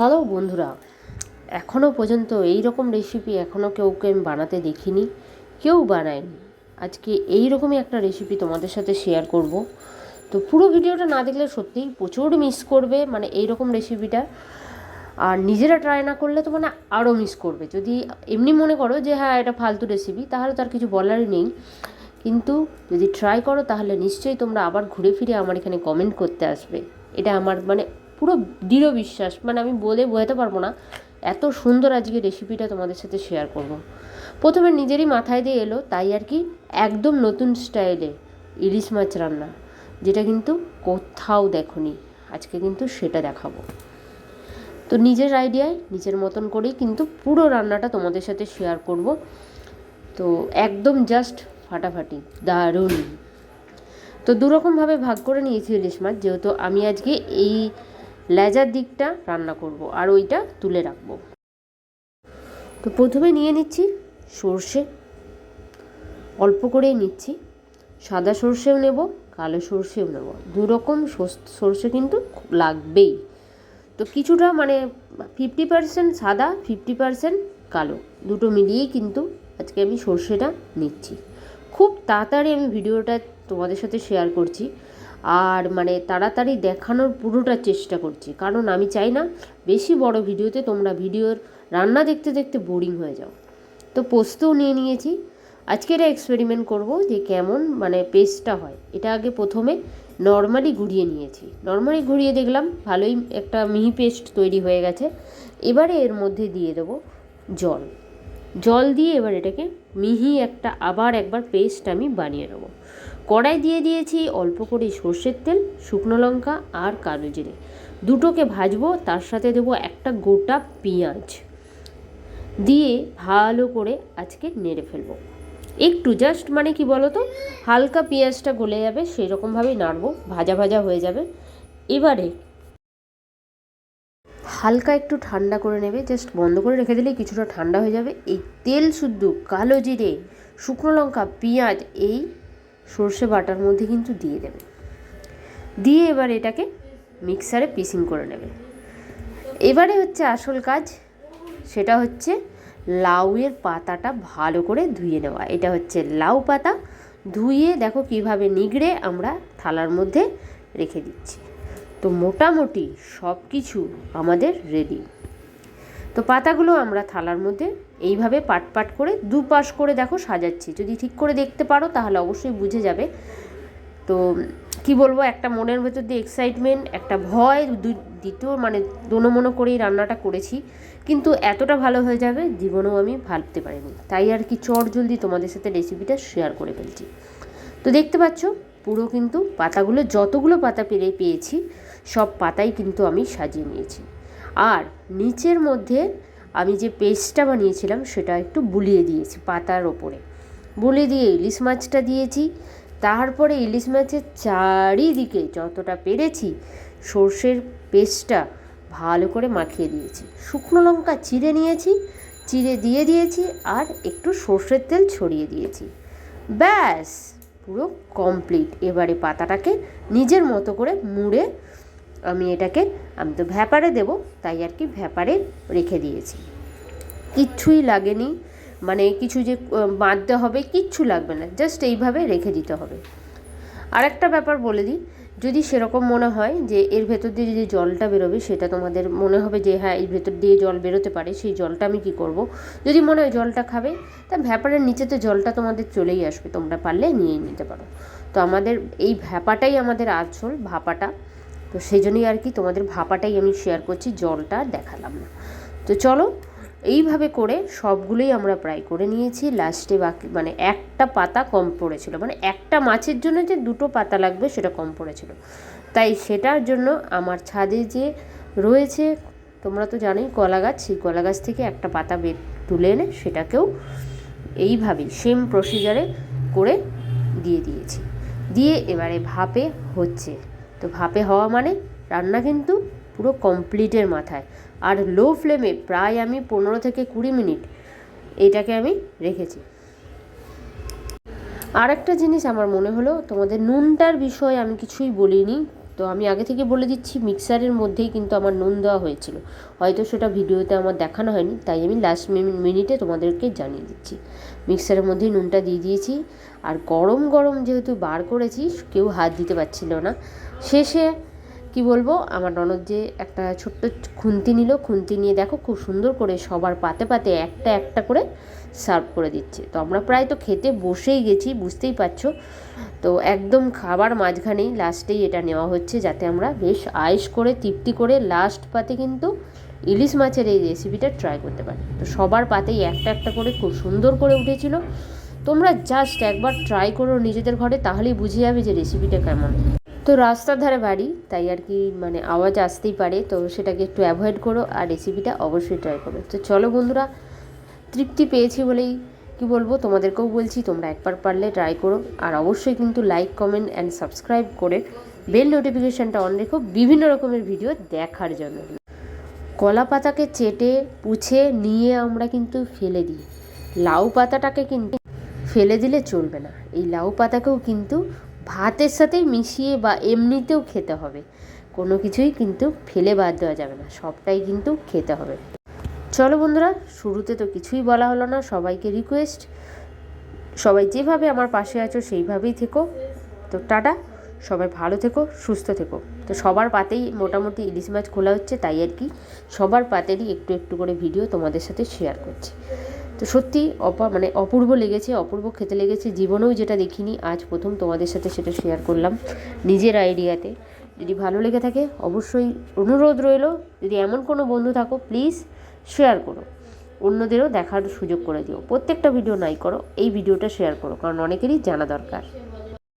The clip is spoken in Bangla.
হ্যালো বন্ধুরা এখনও পর্যন্ত এই রকম রেসিপি এখনও কেউকে আমি বানাতে দেখিনি, কেউ বানায়নি। আজকে এই রকমই একটা রেসিপি তোমাদের সাথে শেয়ার করব। তো পুরো ভিডিওটা না দেখলে সত্যিই প্রচুর মিস করবে মানে এই রকম রেসিপিটা আর নিজেরা ট্রাই না করলে তো মানে আরও মিস করবে। যদি এমনি মনে করো যে হ্যাঁ এটা ফালতু রেসিপি তাহলে তার কিছু বলারই নেই। কিন্তু যদি ট্রাই করো, তাহলে নিশ্চয়ই তোমরা আবার ঘুরে ফিরে আমার এখানে কমেন্ট করতে আসবে। এটা আমার মানে পুরো দৃঢ় বিশ্বাস। মানে আমি বলে বোঝাতে পারব না এত সুন্দর আজকে রেসিপিটা তোমাদের সাথে শেয়ার করব। প্রথমে নিজেরই মাথায় দিয়ে এলো, তাই আর কি একদম নতুন স্টাইলে ইলিশ মাছ রান্না, যেটা কিন্তু কোথাও দেখনি। আজকে কিন্তু সেটা দেখাবো। তো নিজের আইডিয়ায় নিজের মতন করেই কিন্তু পুরো রান্নাটা তোমাদের সাথে শেয়ার করব। তো একদম জাস্ট ফাটাফাটি, দারুণ। তো দুরকমভাবে ভাগ করে নিয়েছি ইলিশ মাছ, যেহেতু আমি আজকে এই লেজার দিকটা রান্না করব আর ওইটা তুলে রাখব। তো প্রথমে নিয়ে নিচ্ছি সর্ষে। অল্প করেই নিচ্ছি। সাদা সর্ষেও নেব, কালো সর্ষেও নেব। দু রকম সর্ষে কিন্তু লাগবেই। তো কিছুটা মানে ফিফটি পার্সেন্ট সাদা ফিফটি পার্সেন্ট কালো। দুটো মিলিয়েই কিন্তু আজকে আমি সর্ষেটা নিচ্ছি। খুব তাড়াতাড়ি আমি ভিডিওটা তোমাদের সাথে শেয়ার করছি। আর মানে তাড়াতাড়ি দেখানোর পুরোটা চেষ্টা করছি। কারণ আমি চাই না বেশি বড় ভিডিওতে তোমরা ভিডিওর রান্না দেখতে দেখতে বোরিং হয়ে যাও। তো পোস্তও নিয়ে নিয়েছি। আজকে এটা এক্সপেরিমেন্ট করব যে কেমন মানে পেস্টটা হয়। এটা আগে প্রথমে নর্মালি ঘুরিয়ে নিয়েছি। নর্মালি ঘুরিয়ে দেখলাম, ভালোই একটা মিহি পেস্ট তৈরি হয়ে গেছে। এবারে এর মধ্যে দিয়ে দেবো জল। জল দিয়ে এবার এটাকে মিহি একটা আবার একবার পেস্ট আমি বানিয়ে নেব। কড়াই দিয়ে দিয়েছি অল্প করে সর্ষের তেল, শুকনো লঙ্কা আর কালো জিরে। দুটোকে ভাজবো, তার সাথে দেবো একটা গোটা পেঁয়াজ। দিয়ে ভালো করে আজকে নেড়ে ফেলব। একটু জাস্ট মানে কি বলো তো হালকা পেঁয়াজটা গলে যাবে সেই রকমভাবেই নাড়বো, ভাজা ভাজা হয়ে যাবে। এবারে হালকা একটু ঠান্ডা করে নেবে জাস্ট বন্ধ করে রেখে দিলে কিছুটা ঠান্ডা হয়ে যাবে। এই তেল শুদ্ধ কালো জিরে, শুকনো লঙ্কা, পেঁয়াজ, এই সর্ষে বাটার মধ্যে কিন্তু দিয়ে দেবে। দিয়ে এবার এটাকে মিক্সারে পিসিং করে নেবে। এবারে হচ্ছে আসল কাজ, সেটা হচ্ছে লাউয়ের পাতাটা ভালো করে ধুয়ে নেওয়া। এটা হচ্ছে লাউ পাতা, ধুয়ে দেখো কীভাবে নিগড়ে আমরা থালার মধ্যে রেখে দিচ্ছি। তো মোটামুটি সব কিছু আমাদের রেডি তো পাতাগুলো আমরা থালার মধ্যে এইভাবে পাট পাট করে দুপাশ করে দেখো সাজাচ্ছি। যদি ঠিক করে দেখতে পারো, তাহলে অবশ্যই বুঝে যাবে। তো কি বলব, একটা মনের ভেতর দিয়ে এক্সাইটমেন্ট একটা ভয় দ্বিতীয় মানে দোনো মনো করেই রান্নাটা করেছি। কিন্তু এতটা ভালো হয়ে যাবে, জীবনেও আমি ভাবতে পারিনি। তাই আর কি চট জলদি তোমাদের সাথে রেসিপিটা শেয়ার করে ফেলছি। তো দেখতে পাচ্ছ, পুরো কিন্তু পাতাগুলো, যতগুলো পাতা পেরে পেয়েছি, সব পাতাই কিন্তু আমি সাজিয়ে নিয়েছি। আর নিচের মধ্যে আমি যে পেস্টটা বানিয়েছিলাম সেটা একটু বুলিয়ে দিয়েছি পাতার ওপরে। বুলিয়ে দিয়ে ইলিশ মাছটা দিয়েছি। তারপরে ইলিশ মাছের চারিদিকে যতটা পেরেছি সর্ষের পেস্টটা ভালো করে মাখিয়ে দিয়েছি। শুকনো লঙ্কা চিড়ে নিয়েছি, চিড়ে দিয়ে দিয়েছি আর একটু সর্ষের তেল ছড়িয়ে দিয়েছি। ব্যাস, পুরো কমপ্লিট এবারে পাতাটাকে নিজের মতো করে মুড়ে আমি এটাকে, আমি তো ভ্যাপারে দেবো, তাই আর কি ভ্যাপারে রেখে দিয়েছি। কিচ্ছুই লাগেনি মানে কিছু যে বাঁধতে হবে, কিচ্ছু লাগবে না জাস্ট এইভাবে রেখে দিতে হবে। আর একটা ব্যাপার বলে দিই, যদি সেরকম মনে হয় যে এর ভেতর দিয়ে যদি জলটা বেরোবে, সেটা তোমাদের মনে হবে যে হ্যাঁ এর ভেতর দিয়ে জল বেরোতে পারে, সেই জলটা আমি কি করব? যদি মনে হয় জলটা খাবে, তা ভ্যাপারের নিচেতে জলটা তোমাদের চলেই আসবে, তোমরা পারলে নিয়ে নিতে পারো। তো আমাদের এই ভ্যাপাটাই আমাদের আসল ভাপাটা। তো সেই জন্যই আর কি তোমাদের ভাপাটাই আমি শেয়ার করছি, জলটা দেখালাম না। তো চলো, এইভাবে করে সবগুলোই আমরা প্রায় করে নিয়েছি। লাস্টে বাকি মানে একটা পাতা কম পড়েছিল। মানে একটা মাছের জন্য যে দুটো পাতা লাগবে সেটা কম পড়েছিল। তাই সেটার জন্য আমার ছাদে যে রয়েছে, তোমরা তো জানোই কলা গাছ, সেই কলা গাছ থেকে একটা পাতা বের তুলে এনে সেটাকেও এইভাবেই সেম প্রসিজারে করে দিয়ে দিয়েছি। দিয়ে এবারে ভাপে হচ্ছে। তো ভাপে হওয়া মানে রান্না কিন্তু পুরো কমপ্লিটের মাথায়। আর লো ফ্লেমে প্রায় আমি পনেরো থেকে কুড়ি মিনিট এটাকে আমি রেখেছি। আর একটা জিনিস আমার মনে হলো, তোমাদের নুনটার বিষয়ে আমি কিছুই বলিনি। তো আমি আগে থেকে বলে দিচ্ছি, মিক্সারের মধ্যেই কিন্তু আমার নুন দেওয়া হয়েছিল। হয়তো সেটা ভিডিওতে আমার দেখানো হয়নি, তাই আমি লাস্ট মিনিটে তোমাদেরকে জানিয়ে দিচ্ছি। মিক্সারের মধ্যেই নুনটা দিয়ে দিয়েছি। আর গরম গরম যেহেতু বার করেছি, কেউ হাত দিতে পারছিল না। শেষে কি বলব? আমার ননদ যে একটা ছোট্ট খুন্তি নিল, খুন্তি নিয়ে দেখো খুব সুন্দর করে সবার পাতে পাতে একটা একটা করে সার্ভ করে দিচ্ছে। তো আমরা প্রায় তো খেতে বসেই গেছি, বুঝতেই পারছ। তো একদম খাবার মাঝখানেই লাস্টেই এটা নেওয়া হচ্ছে যাতে আমরা বেশ আয়েস করে, তৃপ্তি করে লাস্ট পাতে কিন্তু ইলিশ মাছের এই রেসিপিটা ট্রাই করতে পারি। তো সবার পাতেই একটা একটা করে খুব সুন্দর করে উঠেছিল। তোমরা জাস্ট একবার ট্রাই করো নিজেদের ঘরে, তাহলেই বুঝে যাবে যে রেসিপিটা কেমন। তো রাস্তার ধারে বাড়ি, তাই আর কি মানে আওয়াজ আসতেই পারে, তো সেটাকে একটু অ্যাভয়েড করো আর রেসিপিটা অবশ্যই ট্রাই করো। তো চলো বন্ধুরা, তৃপ্তি পেয়েছি বলেই কি বলব, তোমাদেরকেও বলছি, তোমরা একবার পারলে ট্রাই করো। আর অবশ্যই কিন্তু লাইক কমেন্ট অ্যান্ড সাবস্ক্রাইব করে বেল নোটিফিকেশানটা অন রেখো বিভিন্ন রকমের ভিডিও দেখার জন্য। কলা পাতাকে চেটে, পুছে, নিয়ে আমরা কিন্তু ফেলে দিই। লাউ পাতাটাকে কিন্তু ফেলে দিলে চলবে না। এই লাউ পাতাকেও কিন্তু ভাতের সাথেই মিশিয়ে বা এমনিতেও খেতে হবে। কোনো কিছুই কিন্তু ফেলে বাদ দেওয়া যাবে না, সবটাই কিন্তু খেতে হবে। চলো বন্ধুরা, শুরুতে তো কিছুই বলা হলো না, সবাইকে রিকোয়েস্ট সবাই যেভাবে আমার পাশে আছো সেইভাবেই থেকো। তো টাটা, সবাই ভালো থেকো, সুস্থ থেকো। তো সবার পাতেই মোটামুটি ইলিশ মাছ খোলা হচ্ছে, তাই আর কি। সবার পাতেরই একটু একটু করে ভিডিও তোমাদের সাথে শেয়ার করছি। তো সত্যি অপা মানে অপূর্ব লেগেছে, অপূর্ব খেতে লেগেছে। জীবনেও যেটা দেখিনি, আজ প্রথম তোমাদের সাথে সেটা শেয়ার করলাম নিজের আইডিয়াতে যদি ভালো লেগে থাকে, অবশ্যই অনুরোধ রইল, যদি এমন কোনো বন্ধু থাকো প্লিজ শেয়ার করো। অন্যদেরও দেখার সুযোগ করে দিও। প্রত্যেকটা ভিডিও নাই করো, এই ভিডিওটা শেয়ার করো, কারণ অনেকেরই জানা দরকার।